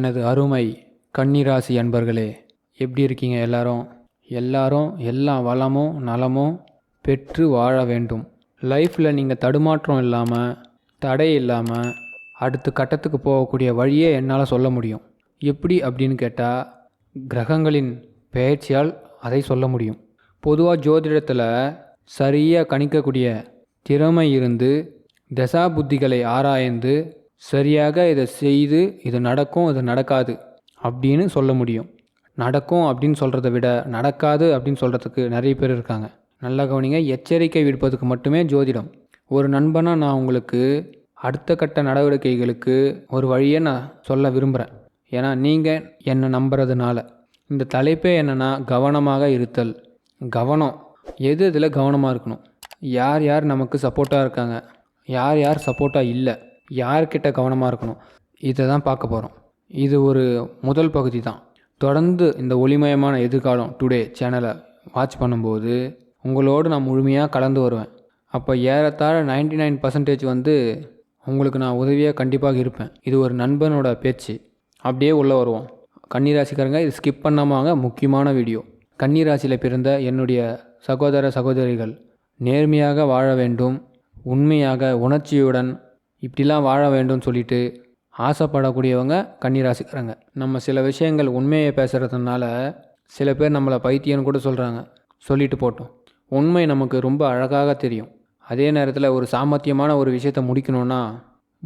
எனது அருமை கன்னிராசி அன்பர்களே எப்படி இருக்கீங்க எல்லாரும்? எல்லாரும் எல்லா வளமும் நலமும் பெற்று வாழ வேண்டும். லைஃப்பில் நீங்கள் தடுமாற்றம் இல்லாமல் தடை இல்லாமல் அடுத்த கட்டத்துக்கு போகக்கூடிய வழியே என்னால் சொல்ல முடியும். எப்படி அப்படின்னு கேட்டால் கிரகங்களின் பெயர்ச்சியால் அதை சொல்ல முடியும். பொதுவாக ஜோதிடத்தில் சரியாக கணிக்கக்கூடிய திறமை இருந்து தசா புத்திகளை ஆராய்ந்து சரியாக இதை செய்து இது நடக்கும் இது நடக்காது அப்படின்னு சொல்ல முடியும். நடக்கும் அப்படின்னு சொல்கிறத விட நடக்காது அப்படின்னு சொல்கிறதுக்கு நிறைய பேர் இருக்காங்க. நல்லா கவனிங்க எச்சரிக்கை விடுப்பதுக்கு மட்டுமே ஜோதிடம். ஒரு நண்பனாக நான் உங்களுக்கு அடுத்த கட்ட நடவடிக்கைகளுக்கு ஒரு வழியை நான் சொல்ல விரும்புகிறேன் ஏன்னா நீங்கள் என்னை நம்புறதுனால. இந்த தலைப்பே என்னென்னா கவனமாக இருத்தல். கவனம். எது இதில் கவனமாக இருக்கணும்? யார் யார் நமக்கு சப்போர்ட்டாக இருக்காங்க? யார் யார் சப்போர்ட்டாக இல்லை? யார்கிட்ட கவனமாக இருக்கணும்? இதை தான் பார்க்க போகிறோம் இது ஒரு முதல் பகுதி தான். தொடர்ந்து இந்த ஒளிமயமான எதிர்காலம் டுடே சேனலை வாட்ச் பண்ணும்போது உங்களோடு நான் முழுமையாக கலந்து வருவேன். அப்போ ஏறத்தாழ 99% நைன் பர்சன்டேஜ் வந்து உங்களுக்கு நான் உதவியாக கண்டிப்பாக இருப்பேன். இது ஒரு நண்பனோட பேச்சு. அப்படியே உள்ளே வருவோம். கன்னிராசிக்காரங்க இது ஸ்கிப் பண்ணாமல் முக்கியமான வீடியோ. கன்னிராசியில் பிறந்த என்னுடைய சகோதர சகோதரிகள் நேர்மையாக வாழ வேண்டும். உண்மையாக உணர்ச்சியுடன் இப்படிலாம் வாழ வேண்டும் சொல்லிட்டு ஆசைப்படக்கூடியவங்க கன்னிராசிக்காரங்க. நம்ம சில விஷயங்கள் உண்மையை பேசுகிறதுனால சில பேர் நம்மளை பைத்தியம்னு கூட சொல்கிறாங்க சொல்லிட்டு போட்டோம். உண்மை நமக்கு ரொம்ப அழகாக தெரியும். அதே நேரத்தில் ஒரு சாமர்த்தியமான ஒரு விஷயத்தை முடிக்கணும்னா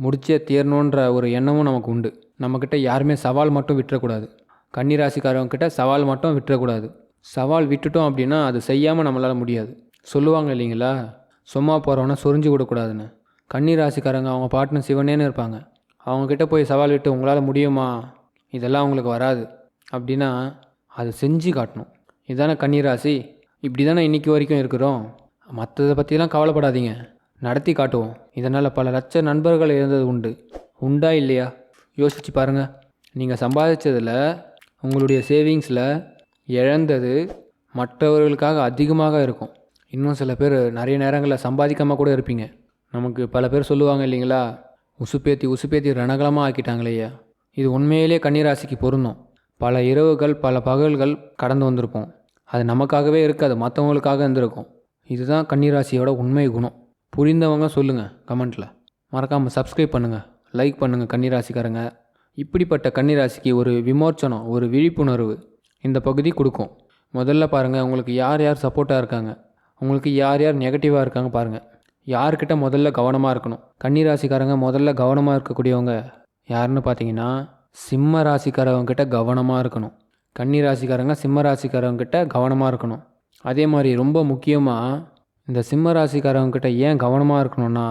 முடிச்சே தீரணுன்ற ஒரு எண்ணமும் நமக்கு உண்டு. நம்மக்கிட்ட யாருமே சவால் மட்டும் விட்டுறக்கூடாது. கன்னிராசிக்காரவங்கிட்ட சவால் மட்டும் விட்டுறக்கூடாது. சவால் விட்டுட்டோம் அப்படின்னா அது செய்யாமல் நம்மளால் முடியாது. சொல்லுவாங்க இல்லைங்களா? சும்மா போகிறவன சொரிஞ்சு விடக்கூடாதுன்னு. கன்னிராசிக்காரங்க அவங்க பாட்டுன்னு சிவனேன்னு இருப்பாங்க. அவங்கக்கிட்ட போய் சவால் விட்டு உங்களால் முடியுமா? இதெல்லாம் அவங்களுக்கு வராது. அப்படின்னா அதை செஞ்சு காட்டணும். இதுதானே கன்னிராசி? இப்படி தானே இன்றைக்கி வரைக்கும் இருக்கிறோம். மற்றதை பற்றிலாம் கவலைப்படாதீங்க. நடத்தி காட்டுவோம். இதனால் பல லட்ச நண்பர்கள் இருந்தது உண்டு. உண்டா இல்லையா? யோசிச்சு பாருங்கள் நீங்கள் சம்பாதிச்சதில் உங்களுடைய சேவிங்ஸில் இழந்தது மற்றவர்களுக்காக அதிகமாக இருக்கும். இன்னும் சில பேர் நிறைய நேரங்களில் சம்பாதிக்காமல் கூட இருப்பீங்க. நமக்கு பல பேர் சொல்லுவாங்க இல்லைங்களா? உசுப்பேத்தி உசுப்பேத்தி ரணகலமாக ஆக்கிட்டாங்களேயா இது உண்மையிலே கன்னிராசிக்கு பொருந்தும். பல இரவுகள் பல பகல்கள் கடந்து வந்திருப்போம். அது நமக்காகவே இருக்காது மற்றவங்களுக்காக இருந்திருக்கும். இதுதான் கன்னிராசியோட உண்மை குணம். புரிந்தவங்க சொல்லுங்கள் கமெண்ட்டில் மறக்காமல் சப்ஸ்கிரைப் பண்ணுங்கள் லைக் பண்ணுங்கள் கன்னிராசிக்காரங்க. இப்படிப்பட்ட கன்னிராசிக்கு ஒரு விமோச்சனம் ஒரு விழிப்புணர்வு இந்த பகுதி கொடுக்கும். முதல்ல பாருங்கள் உங்களுக்கு யார் யார் சப்போர்ட்டாக இருக்காங்க? உங்களுக்கு யார் யார் நெகட்டிவாக இருக்காங்க பாருங்கள் யார்கிட்ட முதல்ல கவனமாக இருக்கணும்? கன்னிராசிக்காரங்க முதல்ல கவனமாக இருக்கக்கூடியவங்க யாருன்னு பார்த்தீங்கன்னா சிம்ம ராசிக்காரவங்க கிட்ட கவனமாக இருக்கணும். கன்னி ராசிக்காரங்க சிம்ம ராசிக்காரவங்க கிட்ட கவனமாக இருக்கணும். அதே மாதிரி ரொம்ப முக்கியமாக இந்த சிம்ம ராசிக்காரவங்கிட்ட ஏன் கவனமாக இருக்கணும்னா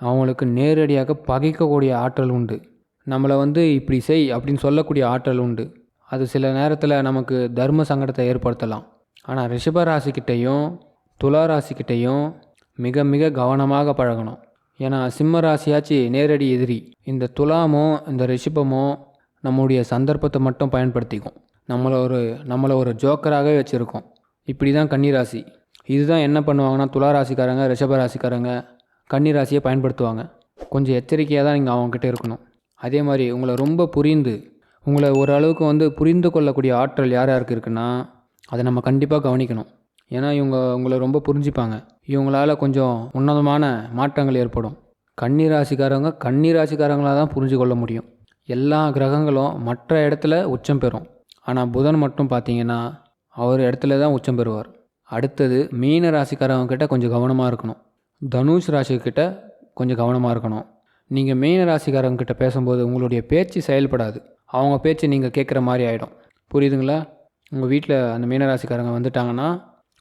அவங்களுக்கு நேரடியாக பகைக்கக்கூடிய ஆற்றல் உண்டு. நம்மளை வந்து இப்படி செய் அப்படின்னு சொல்லக்கூடிய ஆற்றல் உண்டு. அது சில நேரத்தில் நமக்கு தர்ம சங்கடத்தை ஏற்படுத்தலாம். ஆனால் ரிஷப ராசிக்கிட்டேயும் துலா ராசிக்கிட்டேயும் மிக மிக கவனமாக பழகணும். ஏன்னா சிம்ம ராசியாச்சு நேரடி எதிரி. இந்த துலாமோ இந்த ரிஷபமோ நம்முடைய சந்தர்ப்பத்தை மட்டும் பயன்படுத்திக்கும். நம்மளை ஒரு நம்மளை ஒரு ஜோக்கராகவே வச்சுருக்கோம். இப்படி தான் கன்னிராசி. இதுதான் என்ன பண்ணுவாங்கன்னா துலா ராசிக்காரங்க ரிஷப ராசிக்காரங்க கன்னிராசியை பயன்படுத்துவாங்க. கொஞ்சம் எச்சரிக்கையாக தான் நீங்கள் அவங்கக்கிட்ட இருக்கணும். அதே மாதிரி உங்களை ரொம்ப புரிந்து உங்களை ஓரளவுக்கு வந்து புரிந்து கொள்ளக்கூடிய ஆற்றல் யார் யாருக்கு இருக்குன்னா அதை நம்ம கண்டிப்பாக கவனிக்கணும். ஏன்னா இவங்க உங்களை ரொம்ப புரிஞ்சுப்பாங்க. இவங்களால கொஞ்சம் உன்னதமான மாற்றங்கள் ஏற்படும். கன்னி ராசிக்காரங்க கன்னி ராசிக்காரங்களாக தான் புரிஞ்சு கொள்ள முடியும். எல்லா கிரகங்களும் மற்ற இடத்துல உச்சம் பெறும். ஆனால் புதன் மட்டும் பார்த்தீங்கன்னா அவர் இடத்துல தான் உச்சம் பெறுவார். அடுத்தது மீன ராசிக்காரவங்க கிட்ட கொஞ்சம் கவனமாக இருக்கணும். தனுஷ் ராசிக்கிட்ட கொஞ்சம் கவனமாக இருக்கணும். நீங்கள் மீன ராசிக்காரங்க கிட்ட பேசும்போது உங்களுடைய பேச்சு செயல்படாது. அவங்க பேச்சு நீங்கள் கேட்குற மாதிரி ஆகிடும் புரியுதுங்களா? உங்கள் வீட்டில் அந்த மீனராசிக்காரங்க வந்துட்டாங்கன்னா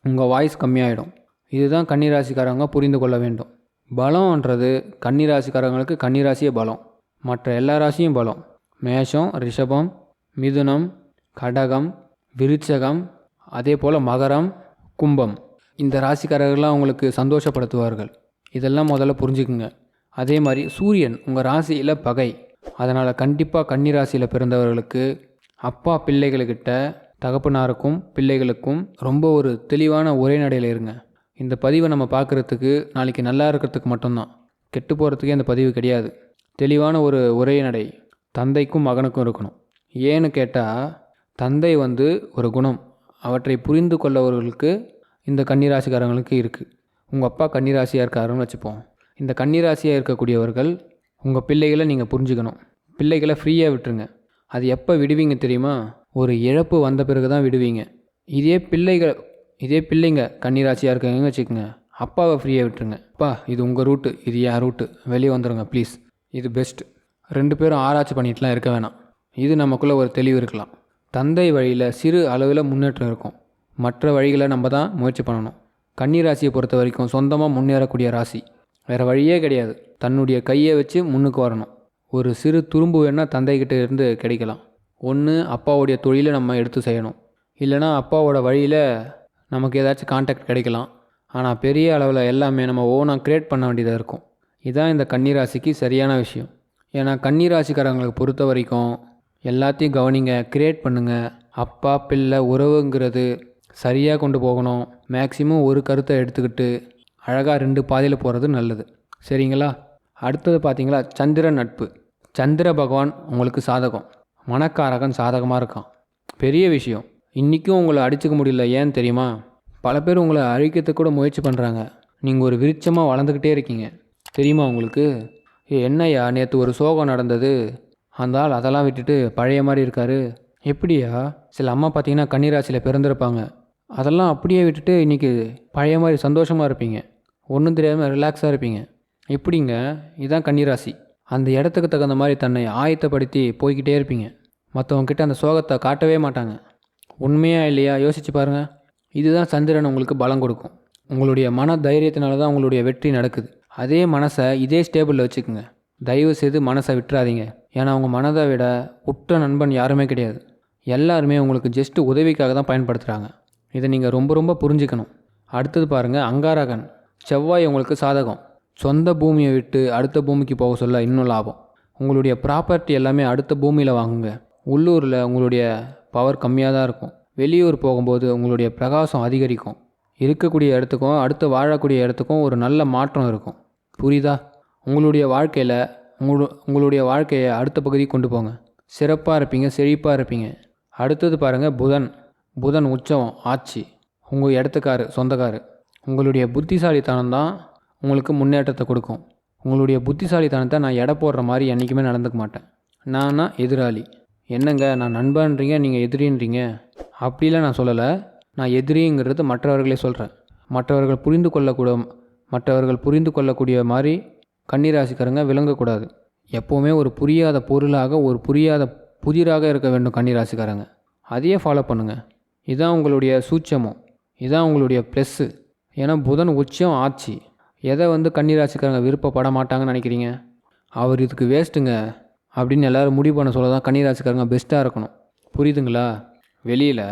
உங்கள் வாய்ஸ் கம்மியாயிடும். இதுதான் கன்னிராசிக்காரங்க புரிந்து கொள்ள வேண்டும். பலம்ன்றது கன்னிராசிக்காரங்களுக்கு கன்னிராசியே பலம். மற்ற எல்லா ராசியும் பலம். மேஷம் ரிஷபம் மிதுனம் கடகம் விருச்சகம் அதே போல் மகரம் கும்பம். இந்த ராசிக்காரர்கள்லாம் உங்களுக்கு சந்தோஷப்படுத்துவார்கள். இதெல்லாம் முதல்ல புரிஞ்சுக்குங்க. அதே மாதிரி சூரியன் உங்கள் ராசியில் பகை. அதனால் கண்டிப்பாக கன்னி ராசியில் பிறந்தவர்களுக்கு அப்பா பிள்ளைகளுக்கிட்ட தகப்பனாருக்கும் பிள்ளைகளுக்கும் ரொம்ப ஒரு தெளிவான உரைநடையில் இருங்க. இந்த பதிவை நம்ம பார்க்குறதுக்கு நாளைக்கு நல்லா இருக்கிறதுக்கு மட்டும்தான். கெட்டு போகிறதுக்கே இந்த பதிவு கிடையாது. தெளிவான ஒரு ஒரே நடை. தந்தைக்கும் மகனுக்கும் இருக்கணும். ஏன்னு கேட்டால் தந்தை வந்து ஒரு குணம். அவற்றை புரிந்து கொள்ளவர்களுக்கு இந்த கன்னிராசிக்காரங்களுக்கு இருக்குது உங்கள் அப்பா கன்னிராசியாக இருக்காருன்னு வச்சுப்போம். இந்த கன்னிராசியாக இருக்கக்கூடியவர்கள் உங்கள் பிள்ளைகளை நீங்கள் புரிஞ்சுக்கணும். பிள்ளைகளை ஃப்ரீயாக விட்டுருங்க. அது எப்போ விடுவீங்க தெரியுமா? ஒரு இழப்பு வந்த பிறகு தான் விடுவீங்க. இதே பிள்ளைகள் இதே பிள்ளைங்க கன்னிராசியாக இருக்காங்கன்னு வச்சுக்கோங்க. அப்பாவை ஃப்ரீயாக விட்டுருங்க. அப்பா இது உங்கள் ரூட்டு இது என் ரூட்டு வெளியே வந்துடுங்க ப்ளீஸ் இது பெஸ்ட் ரெண்டு பேரும் ஆராய்ச்சி பண்ணிட்டுலாம் இருக்க வேணாம். இது நமக்குள்ளே ஒரு தெளிவு இருக்கலாம். தந்தை வழியில் சிறு அளவில் முன்னேற்றம் இருக்கும். மற்ற வழிகளை நம்ம தான் முயற்சி பண்ணணும். கன்னி ராசியை பொறுத்த வரைக்கும் சொந்தமாக முன்னேறக்கூடிய ராசி. வேறு வழியே கிடையாது. தன்னுடைய கையை வச்சு முன்னுக்கு வரணும். ஒரு சிறு துரும்பு வேணால் தந்தைக்கிட்ட இருந்து கிடைக்கலாம். ஒன்று அப்பாவுடைய தொழிலை நம்ம எடுத்து செய்யணும். இல்லைனா அப்பாவோட வழியில் நமக்கு ஏதாச்சும் கான்டாக்ட் கிடைக்கலாம். ஆனால் பெரிய அளவில் எல்லாமே நம்ம ஓனாக க்ரியேட் பண்ண வேண்டியதாக இருக்கும். இதுதான் இந்த கன்னிராசிக்கு சரியான விஷயம். ஏன்னா கன்னிராசிக்காரங்களுக்கு பொறுத்த வரைக்கும் எல்லாத்தையும் கவனிங்க க்ரியேட் பண்ணுங்கள் அப்பா பிள்ளை உறவுங்கிறது சரியாக கொண்டு போகணும். மேக்சிமம் ஒரு கருத்தை எடுத்துக்கிட்டு அழகாக ரெண்டு பாதையில் போகிறது நல்லது. சரிங்களா? அடுத்தது பார்த்தீங்களா? சந்திர நட்பு. சந்திர பகவான் உங்களுக்கு சாதகம். மனக்காரகன் சாதகமாக இருக்கான். பெரிய விஷயம். இன்றைக்கும் உங்களை அடிச்சுக்க முடியல ஏன் தெரியுமா? பல பேர் உங்களை அழிக்கிறதுக்கு கூட முயற்சி பண்ணுறாங்க நீங்கள் ஒரு விருட்சமாக வளர்ந்துக்கிட்டே இருக்கீங்க. தெரியுமா உங்களுக்கு? என்னையா என்னய்யா நேற்று ஒரு சோகம் நடந்தது. அந்த ஆள் அதெல்லாம் விட்டுட்டு பழைய மாதிரி இருக்காரு. எப்படியா? சில அம்மா பார்த்தீங்கன்னா கன்னிராசியில் பிறந்திருப்பாங்க. அதெல்லாம் அப்படியே விட்டுட்டு இன்றைக்கி பழைய மாதிரி சந்தோஷமாக இருப்பீங்க. ஒன்றும் தெரியாமல் ரிலாக்ஸாக இருப்பீங்க. எப்படிங்க? இதுதான் கன்னிராசி. அந்த இடத்துக்கு தகுந்த மாதிரி தன்னை ஆயத்தப்படுத்தி போய்கிட்டே இருப்பீங்க. மற்றவங்கக்கிட்ட அந்த சோகத்தை காட்டவே மாட்டாங்க. உண்மையா இல்லையா? யோசிச்சு பாருங்கள் இதுதான் சந்திரன் உங்களுக்கு பலம் கொடுக்கும். உங்களுடைய மன தைரியத்தினால தான் உங்களுடைய வெற்றி நடக்குது. அதே மனசை இதே ஸ்டேபிளில் வச்சுக்கோங்க. தயவு செய்து மனசை விட்டுறாதீங்க. ஏன்னா உங்கள் மனதை விட உற்ற நண்பன் யாருமே கிடையாது. எல்லாருமே உங்களுக்கு ஜஸ்ட்டு உதவிக்காக தான் பயன்படுத்துகிறாங்க இதை நீங்கள் ரொம்ப ரொம்ப புரிஞ்சுக்கணும். அடுத்தது பாருங்கள் அங்காரகன். செவ்வாய் உங்களுக்கு சாதகம். சொந்த பூமியை விட்டு அடுத்த பூமிக்கு போக சொல்ல இன்னும் லாபம். உங்களுடைய ப்ராப்பர்ட்டி எல்லாமே அடுத்த பூமியில் வாங்குங்க. உள்ளூரில் உங்களுடைய பவர் கம்மியாக தான் இருக்கும். வெளியூர் போகும்போது உங்களுடைய பிரகாசம் அதிகரிக்கும். இருக்கக்கூடிய இடத்துக்கும் அடுத்து வாழக்கூடிய இடத்துக்கும் ஒரு நல்ல மாற்றம் இருக்கும். புரியுதா? உங்களுடைய வாழ்க்கையில் உங்களு உங்களுடைய வாழ்க்கையை அடுத்த பகுதிக்கு கொண்டு போங்க. சிறப்பாக இருப்பீங்க செழிப்பாக இருப்பீங்க. அடுத்தது பாருங்கள் புதன். புதன் உச்சவம் ஆட்சி. உங்கள் இடத்துக்காரு சொந்தக்காரு. உங்களுடைய புத்திசாலித்தனம் தான் உங்களுக்கு முன்னேற்றத்தை கொடுக்கும். உங்களுடைய புத்திசாலித்தனத்தை நான் எடை போடுற மாதிரி என்றைக்குமே நடந்துக்க மாட்டேன். நானா எதிராளி. என்னங்க நான் நண்பன்றீங்க நீங்கள் எதிரின்றீங்க? அப்படிலாம் நான் சொல்லலை. நான் எதிரிங்கிறது மற்றவர்களே சொல்கிறேன் மற்றவர்கள் புரிந்து கொள்ளக்கூட மற்றவர்கள் புரிந்து கொள்ளக்கூடிய மாதிரி கன்னிராசிக்காரங்க விளங்கக்கூடாது. எப்போவுமே ஒரு புரியாத பொருளாக ஒரு புரியாத புதிராக இருக்க வேண்டும் கன்னிராசிக்காரங்க. அதையே ஃபாலோ பண்ணுங்கள் இதான் உங்களுடைய சூட்சமம். இதான் உங்களுடைய ப்ளஸ்ஸு ஏன்னா புதன் உச்சம் ஆட்சி. எதை வந்து கன்னிராசிக்காரங்க விருப்பப்பட மாட்டாங்கன்னு நினைக்கிறீங்க? அவர் இதுக்கு வேஸ்ட்டுங்க. அப்படின்னு எல்லோரும் முடிவு பண்ண சொல்ல தான் கன்னிராசிக்காரங்க பெஸ்ட்டாக இருக்கணும். புரியுதுங்களா? வெளியில்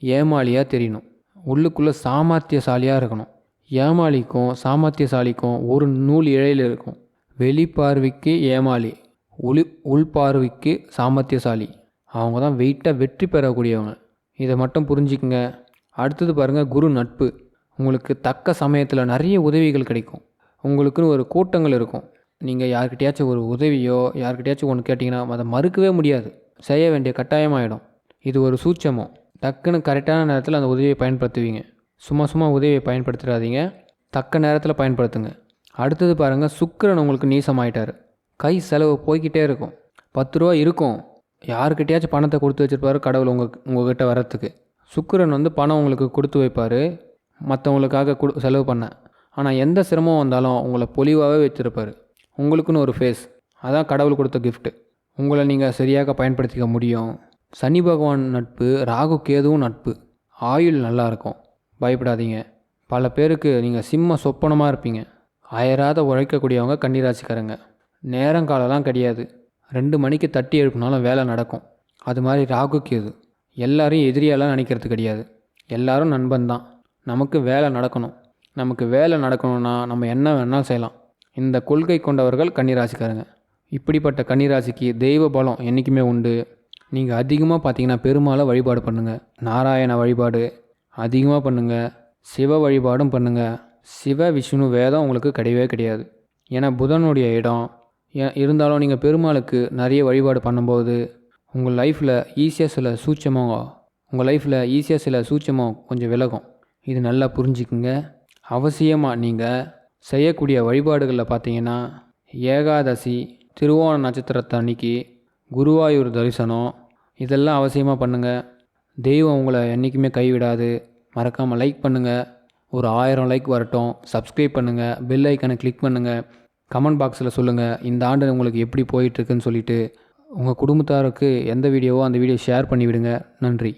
ஏமாளியாக தெரியணும். உள்ளுக்குள்ளே சாமர்த்தியசாலியாக இருக்கணும். ஏமாளிக்கும் சாமர்த்தியசாலிக்கும் ஒரு நூல் இழையில் இருக்கும். வெளிப்பார்வைக்கு ஏமாளி உளி உள்பார்வைக்கு சாமர்த்தியசாலி. அவங்க தான் வெயிட்டாக வெற்றி பெறக்கூடியவங்க. இதை மட்டும் புரிஞ்சுக்குங்க. அடுத்தது பாருங்கள் குரு நட்பு. உங்களுக்கு தக்க சமயத்தில் நிறைய உதவிகள் கிடைக்கும். உங்களுக்குன்னு ஒரு கூட்டங்கள் இருக்கும். நீங்கள் யார்கிட்டயாச்சும் ஒரு உதவியோ யார்கிட்டயாச்சும் ஒன்று கேட்டிங்கன்னா அதை மறுக்கவே முடியாது. செய்ய வேண்டிய கட்டாயமாயிடும். இது ஒரு சூட்சமோ டக்குன்னு கரெக்டான நேரத்தில் அந்த உதவியை பயன்படுத்துவீங்க. சும்மா சும்மா உதவியை பயன்படுத்திடாதீங்க. தக்க நேரத்தில் பயன்படுத்துங்க. அடுத்தது பாருங்கள் சுக்கரன் உங்களுக்கு நீசமாயிட்டார். கை செலவு போய்க்கிட்டே இருக்கும். பத்து ரூபா இருக்கும். யாருக்கிட்டையாச்சும் பணத்தை கொடுத்து வச்சிருப்பாரு கடவுள் உங்கள் உங்கள்கிட்ட வரத்துக்கு சுக்கிரன் வந்து பணம் உங்களுக்கு கொடுத்து வைப்பார். மற்றவங்களுக்காக கொடு செலவு பண்ணேன் ஆனால் எந்த சிரமம் வந்தாலும் உங்களை பொலிவாகவே வச்சுருப்பார். உங்களுக்குன்னு ஒரு ஃபேஸ் அதான் கடவுள் கொடுத்த கிஃப்ட்டு உங்களை நீங்கள் சரியாக பயன்படுத்திக்க முடியும். சனி பகவான் நட்பு ராகு கேதுவும் நட்பு. ஆயுள் நல்லா இருக்கும். பயப்படாதீங்க. பல பேருக்கு நீங்கள் சிம்ம சொப்பனமாக இருப்பீங்க. அயராத உழைக்கக்கூடியவங்க கன்னிராசிக்காரங்க. நேரங்காலம்லாம் கிடையாது. ரெண்டு மணிக்கு தட்டி எழுப்பினாலும் வேலை நடக்கும். அது மாதிரி ராகு கேது. எல்லாரையும் எதிரியாலாம் நினைக்கிறது கிடையாது. எல்லாரும் நண்பன் தான் நமக்கு வேலை நடக்கணும். நமக்கு வேலை நடக்கணும்னா நம்ம என்ன வேணாலும் செய்யலாம். இந்த கொள்கை கொண்டவர்கள் கன்னிராசிக்காரங்க. இப்படிப்பட்ட கன்னிராசிக்கு தெய்வ பலம் என்றைக்குமே உண்டு. நீங்கள் அதிகமாக பார்த்தீங்கன்னா பெருமாளை வழிபாடு பண்ணுங்கள் நாராயண வழிபாடு அதிகமாக பண்ணுங்கள் சிவ வழிபாடும் பண்ணுங்கள் சிவ விஷ்ணு வேதம் உங்களுக்கு கிடையவே கிடையாது. ஏன்னா புதனுடைய இடம். ஏன் இருந்தாலும் நீங்கள் பெருமாளுக்கு நிறைய வழிபாடு பண்ணும்போது உங்கள் லைஃப்பில் ஈஸியாக சில சூட்சமாக உங்கள் லைஃப்பில் ஈஸியாக சில சூட்சமாக கொஞ்சம் விலகும். இது நல்லா புரிஞ்சுக்குங்க. அவசியமாக நீங்கள் செய்யக்கூடிய வழிபாடுகளில் பார்த்தீங்கன்னா ஏகாதசி திருவோண நட்சத்திரத்தை அன்னைக்கு குருவாயூர் தரிசனம் இதெல்லாம் அவசியமாக பண்ணுங்கள் தெய்வம் உங்களை என்றைக்குமே கைவிடாது. மறக்காமல் லைக் பண்ணுங்கள் ஒரு ஆயிரம் லைக் வரட்டும். சப்ஸ்கிரைப் பண்ணுங்கள் பெல் ஐக்கனை கிளிக் பண்ணுங்கள் கமெண்ட் பாக்ஸில் சொல்லுங்கள் இந்த ஆண்டு உங்களுக்கு எப்படி போயிட்டுருக்குன்னு சொல்லிட்டு உங்கள் குடும்பத்தாருக்கு எந்த வீடியோவோ அந்த வீடியோ ஷேர் பண்ணிவிடுங்க. நன்றி.